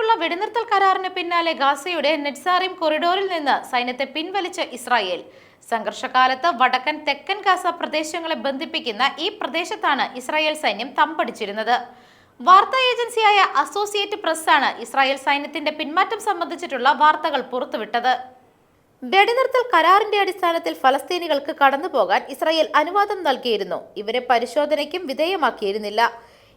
ഇറാനുമായുള്ള വെടിനിർത്തൽ കരാറിന് പിന്നാലെ ഗാസയുടെ നെറ്റ്സാറിം കൊറിഡോറിൽ നിന്ന് സൈന്യത്തെ പിൻവലിച്ച ഇസ്രായേൽ. സംഘർഷകാലത്ത് വടക്കൻ തെക്കൻ ഗാസ പ്രദേശങ്ങളെ ബന്ധിപ്പിക്കുന്ന ഈ പ്രദേശത്താണ് ഇസ്രായേൽ സൈന്യം തമ്പടിച്ചിരുന്നത്. വാർത്താ ഏജൻസിയായ അസോസിയേറ്റ് പ്രസ്സാണ് ഇസ്രായേൽ സൈന്യത്തിന്റെ പിന്മാറ്റം സംബന്ധിച്ചിട്ടുള്ള വാർത്തകൾ പുറത്തുവിട്ടത്. വെടിനിർത്തൽ കരാറിന്റെ അടിസ്ഥാനത്തിൽ ഫലസ്തീനികൾക്ക് കടന്നുപോകാൻ ഇസ്രായേൽ അനുവാദം നൽകിയിരുന്നു. ഇവരെ പരിശോധനയ്ക്കും വിധേയമാക്കിയിരുന്നില്ല.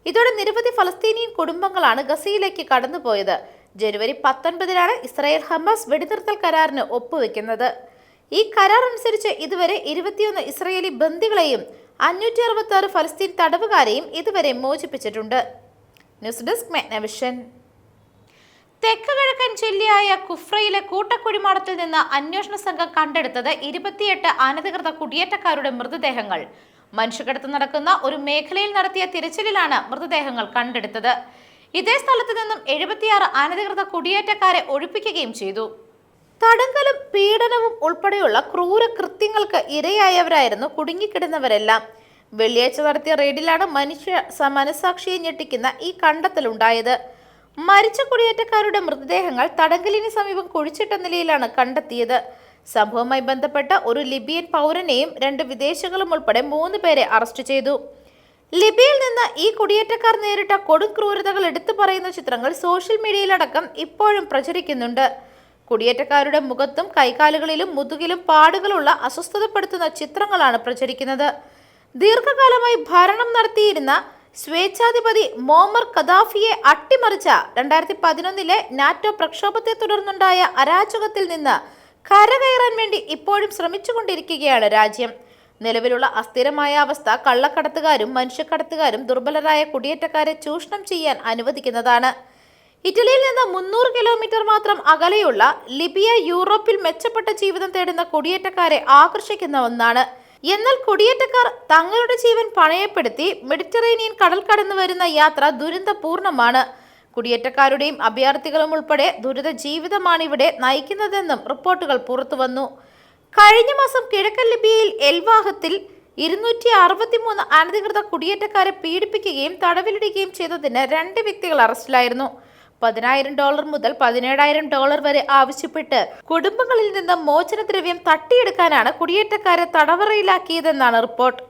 ഇതോടെ നിരവധി ഫലസ്തീനിയൻ കുടുംബങ്ങളാണ് ഗസയിലേക്ക് കടന്നുപോയത്. ജനുവരി പത്തൊൻപതിനാണ് ഇസ്രായേൽ ഹമാസ് വെടിനിർത്തൽ കരാറിന് ഒപ്പുവെക്കുന്നത്. ഈ കരാർ അനുസരിച്ച് ഇതുവരെ ഇരുപത്തിയൊന്ന് ഇസ്രായേലി ബന്ദികളെയും അഞ്ഞൂറ്റി അറുപത്തി ആറ് ഫലസ്തീൻ തടവുകാരെയും ഇതുവരെ മോചിപ്പിച്ചിട്ടുണ്ട്. News desk മെഗ്നവിഷൻ. തെക്ക് കിഴക്കൻ ജില്ലയായ കുഫ്രയിലെ കൂട്ടക്കുഴിമാടത്തിൽ നിന്ന് അന്വേഷണ സംഘം കണ്ടെടുത്തത് ഇരുപത്തിയെട്ട് അനധികൃത കുടിയേറ്റക്കാരുടെ മൃതദേഹങ്ങൾ. മനുഷ്യക്കടത്ത് നടക്കുന്ന ഒരു മേഖലയിൽ നടത്തിയ തിരച്ചിലിലാണ് മൃതദേഹങ്ങൾ കണ്ടെടുത്തത്. ഇതേ സ്ഥലത്ത് നിന്നും എഴുപത്തിയാറ് അനധികൃത കുടിയേറ്റക്കാരെ ഒഴിപ്പിക്കുകയും ചെയ്തു. തടങ്കലും പീഡനവും ഉൾപ്പെടെയുള്ള ക്രൂര കൃത്യങ്ങൾക്ക് ഇരയായവരായിരുന്നു കുടുങ്ങിക്കിടന്നവരെല്ലാം. വെള്ളിയാഴ്ച നടത്തിയ റെയ്ഡിലാണ് മനുഷ്യ മനസാക്ഷിയെ ഞെട്ടിക്കുന്ന ഈ കണ്ടെത്തലുണ്ടായത്. മരിച്ച കുടിയേറ്റക്കാരുടെ മൃതദേഹങ്ങൾ തടങ്കലിന് സമീപം കുഴിച്ചിട്ട നിലയിലാണ് കണ്ടെത്തിയത്. സംഭവവുമായി ബന്ധപ്പെട്ട ഒരു ലിബിയൻ പൗരനെയും രണ്ട് വിദേശികളും ഉൾപ്പെടെ മൂന്ന് പേരെ അറസ്റ്റ് ചെയ്തു. ലിബിയയിൽ നിന്ന് ഈ കുടിയേറ്റക്കാർ നേരിട്ട കൊടും ക്രൂരതകൾ എടുത്തു പറയുന്ന ചിത്രങ്ങൾ സോഷ്യൽ മീഡിയയിലടക്കം ഇപ്പോഴും പ്രചരിക്കുന്നുണ്ട്. കുടിയേറ്റക്കാരുടെ മുഖത്തും കൈകാലുകളിലും മുതുകിലും പാടുകളുള്ള അസ്വസ്ഥതപ്പെടുത്തുന്ന ചിത്രങ്ങളാണ് പ്രചരിക്കുന്നത്. ദീർഘകാലമായി ഭരണം നടത്തിയിരുന്ന സ്വേച്ഛാധിപതി മോമർ കദാഫിയെ അട്ടിമറിച്ച രണ്ടായിരത്തി പതിനൊന്നിലെ നാറ്റോ പ്രക്ഷോഭത്തെ തുടർന്നുണ്ടായ അരാജകത്തിൽ നിന്ന് കരകയറാൻ വേണ്ടി ഇപ്പോഴും ശ്രമിച്ചുകൊണ്ടിരിക്കുകയാണ് രാജ്യം. നിലവിലുള്ള അസ്ഥിരമായ അവസ്ഥ കള്ളക്കടത്തുകാരും മനുഷ്യക്കടത്തുകാരും ദുർബലരായ കുടിയേറ്റക്കാരെ ചൂഷണം ചെയ്യാൻ അനുവദിക്കുന്നതാണ്. ഇറ്റലിയിൽ നിന്ന് മുന്നൂറ് കിലോമീറ്റർ മാത്രം അകലെയുള്ള ലിബിയ യൂറോപ്പിൽ മെച്ചപ്പെട്ട ജീവിതം തേടുന്ന കുടിയേറ്റക്കാരെ ആകർഷിക്കുന്ന ഒന്നാണ്. എന്നാൽ കുടിയേറ്റക്കാർ തങ്ങളുടെ ജീവൻ പണയപ്പെടുത്തി മെഡിറ്ററേനിയൻ കടൽ കടന്നു വരുന്ന യാത്ര ദുരന്തപൂർണമാണ്. കുടിയേറ്റക്കാരുടെയും അഭയാർത്ഥികളും ഉൾപ്പെടെ ദുരിത ജീവിതമാണ് ഇവിടെ നയിക്കുന്നതെന്നും റിപ്പോർട്ടുകൾ പുറത്തുവന്നു. കഴിഞ്ഞ മാസം കിഴക്കൻ ലിബിയയിൽ എൽവാഹത്തിൽ ഇരുന്നൂറ്റി അറുപത്തിമൂന്ന് അനധികൃത കുടിയേറ്റക്കാരെ പീഡിപ്പിക്കുകയും തടവിലിടുകയും ചെയ്തതിന് രണ്ട് വ്യക്തികൾ അറസ്റ്റിലായിരുന്നു. പതിനായിരം ഡോളർ മുതൽ പതിനേഴായിരം ഡോളർ വരെ ആവശ്യപ്പെട്ട് കുടുംബങ്ങളിൽ നിന്ന് മോചനദ്രവ്യം തട്ടിയെടുക്കാനാണ് കുടിയേറ്റക്കാരെ തടവറയിലാക്കിയതെന്നാണ് report.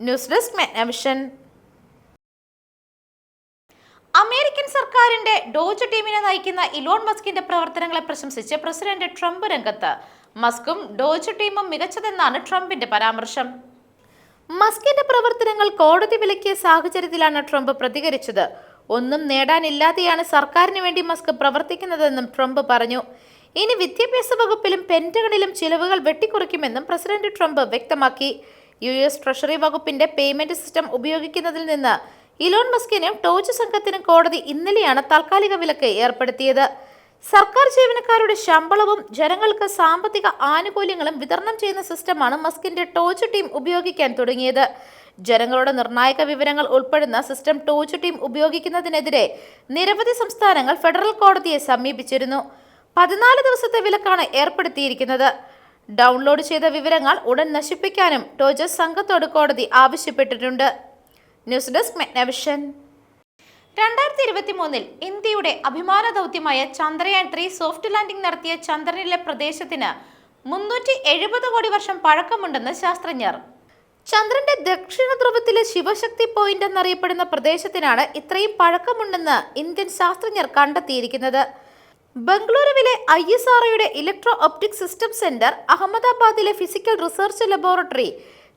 News desk Megnavision. American സർക്കാരിന്റെ ഡോജ് ടീമിനെ നയിക്കുന്ന ഇലോൺ മസ്കിന്റെ പ്രവർത്തനങ്ങളെ പ്രശംസിച്ച് പ്രസിഡന്റ് ട്രംപ് രംഗത്ത്. മസ്കും ഡോജ് ടീമും മികച്ചതെന്നാണ് ട്രംപിന്റെ പരാമർശം. മസ്കിന്റെ പ്രവർത്തനങ്ങൾ കോടതി വിലക്കിയ സാഹചര്യത്തിലാണ് ട്രംപ് പ്രതികരിച്ചത്. ഒന്നും നേടാനില്ലാതെയാണ് സർക്കാരിന് വേണ്ടി മസ്ക് പ്രവർത്തിക്കുന്നതെന്നും ട്രംപ് പറഞ്ഞു. ഇനി വിദ്യാഭ്യാസ വകുപ്പിലും പെന്റഗണിലും ചിലവുകൾ വെട്ടിക്കുറയ്ക്കുമെന്നും പ്രസിഡന്റ് ട്രംപ് വ്യക്തമാക്കി. യു എസ് ട്രഷറി വകുപ്പിന്റെ പേയ്മെന്റ് സിസ്റ്റം ഉപയോഗിക്കുന്നതിൽ നിന്ന് ഇലോൺ മസ്കിനും ടോച്ച് സംഘത്തിനും കോടതി ഇന്നലെയാണ് താൽക്കാലിക വിലക്ക് ഏർപ്പെടുത്തിയത്. സർക്കാർ ജീവനക്കാരുടെ ശമ്പളവും ജനങ്ങൾക്ക് സാമ്പത്തിക ആനുകൂല്യങ്ങളും വിതരണം ചെയ്യുന്ന സിസ്റ്റമാണ് മസ്കിന്റെ ടോച്ച് ടീം ഉപയോഗിക്കാൻ തുടങ്ങിയത്. ജനങ്ങളുടെ നിർണായക വിവരങ്ങൾ ഉൾപ്പെടുന്ന സിസ്റ്റം ടോച്ച് ടീം ഉപയോഗിക്കുന്നതിനെതിരെ നിരവധി സംസ്ഥാനങ്ങൾ ഫെഡറൽ കോടതിയെ സമീപിച്ചിരുന്നു. പതിനാല് ദിവസത്തെ വിലക്കാണ് ഏർപ്പെടുത്തിയിരിക്കുന്നത്. ഡൗൺലോഡ് ചെയ്ത വിവരങ്ങൾ ഉടൻ നശിപ്പിക്കാനും ടോജസ് സംഘത്തോട് കോടതി ആവശ്യപ്പെട്ടിട്ടുണ്ട്. News desk മെഗ്നവിഷൻ. രണ്ടായിരത്തി ഇരുപത്തി മൂന്നിൽ ഇന്ത്യയുടെ അഭിമാന ദൗത്യമായ ചന്ദ്രയാൻ ത്രീ സോഫ്റ്റ് ലാൻഡിംഗ് നടത്തിയ ചന്ദ്രനിലെ പ്രദേശത്തിന് മുന്നൂറ്റി എഴുപത് കോടി വർഷം പഴക്കമുണ്ടെന്ന് ശാസ്ത്രജ്ഞർ. ചന്ദ്രന്റെ ദക്ഷിണ ധ്രുവത്തിലെ ശിവശക്തി പോയിന്റ് എന്നറിയപ്പെടുന്ന പ്രദേശത്തിനാണ് ഇത്രയും പഴക്കമുണ്ടെന്ന് ഇന്ത്യൻ ശാസ്ത്രജ്ഞർ കണ്ടെത്തിയിരിക്കുന്നത്. ബംഗളൂരുവിലെ ഐ എസ് ആർഒയുടെ ഇലക്ട്രോ ഒപ്റ്റിക് സിസ്റ്റം സെന്റർ അഹമ്മദാബാദിലെ ഫിസിക്കൽ റിസർച്ച് ലബോറട്ടറി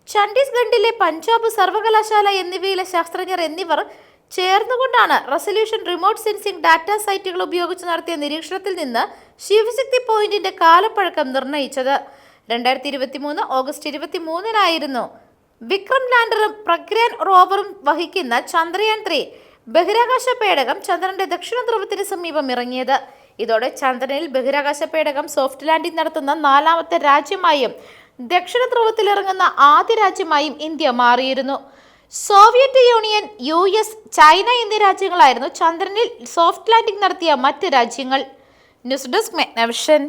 ഛത്തീസ്ഗഡിലെ പഞ്ചാബ് സർവകലാശാല എന്നിവയിലെ ശാസ്ത്രജ്ഞർ എന്നിവർ ചേർന്നുകൊണ്ടാണ് റെസൊല്യൂഷൻ റിമോട്ട് സെൻസിംഗ് ഡാറ്റ സൈറ്റുകൾ ഉപയോഗിച്ച് നടത്തിയ നിരീക്ഷണത്തിൽ നിന്ന് ശിവശക്തി പോയിന്റിന്റെ കാലപ്പഴക്കം നിർണയിച്ചത്. രണ്ടായിരത്തി ഇരുപത്തി മൂന്ന് ഓഗസ്റ്റ് ഇരുപത്തി മൂന്നിനായിരുന്നു വിക്രം ലാൻഡറും പ്രഗ്രാൻ റോവറും വഹിക്കുന്ന ചന്ദ്രയാൻ ത്രീ ബഹിരാകാശ പേടകം ചന്ദ്രന്റെ ദക്ഷിണ ധ്രുവത്തിന് സമീപം ഇറങ്ങിയത്. ഇതോടെ ചന്ദ്രനിൽ ബഹിരാകാശ പേടകം സോഫ്റ്റ് ലാൻഡിംഗ് നടത്തുന്ന നാലാമത്തെ രാജ്യമായും ദക്ഷിണ ധ്രുവത്തിലിറങ്ങുന്ന ആദ്യ രാജ്യമായും ഇന്ത്യ മാറിയിരുന്നു. Soviet union U S China എന്നീ രാജ്യങ്ങളായിരുന്നു ചന്ദ്രനിൽ സോഫ്റ്റ് ലാൻഡിംഗ് നടത്തിയ മറ്റ് രാജ്യങ്ങൾ. News desk Megnavision.